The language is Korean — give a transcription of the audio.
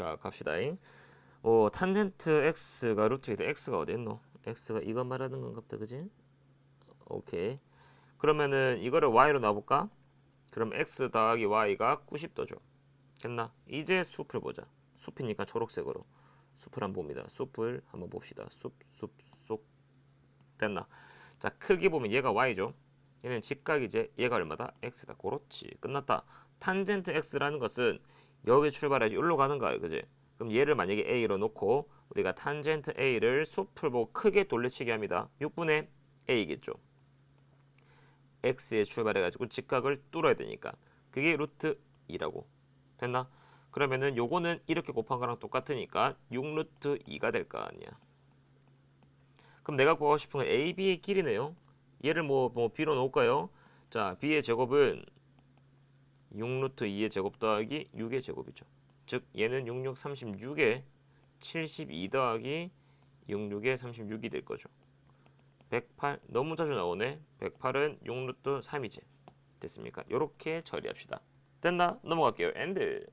자 갑시다잉. 어 탄젠트 x가 루트 2다. x가 어디 있노? x가 이거 말하는 건가 보다 그지? 오케이. 그러면은 이거를 y로 놔볼까? 그럼 x 더하기 y가 90도죠. 됐나? 이제 숲을 보자. 숲이니까 초록색으로. 숲을 한번 봅니다. 숲을 한번 봅시다. 숲, 숲, 쏙. 됐나? 자, 크게 보면 얘가 y죠. 얘는 직각이제. 얘가 얼마다? x다. 그렇지. 끝났다. 탄젠트 x라는 것은 여기 출발해서 여기로 가는 거야. 그지? 그럼 얘를 만약에 a로 놓고 우리가 탄젠트 a를 숲을 보고 크게 돌려치기 합니다. 6분의 a겠죠. x에 출발해가지고 직각을 뚫어야 되니까 그게 루트 2라고 됐나? 그러면은 요거는 이렇게 곱한 거랑 똑같으니까 6루트 2가 될 거 아니야. 그럼 내가 구하고 싶은 건 a, b의 길이네요. 얘를 뭐, 뭐 b로 놓을까요? 자, b의 제곱은 6루트 2의 제곱 더하기 6의 제곱이죠. 즉 얘는 6, 6, 36에 72 더하기 6, 6에 36이 될 거죠. 108 너무 자주 나오네. 108은 6루트 3이지. 됐습니까? 요렇게 처리합시다. 됐나? 넘어갈게요. 엔드.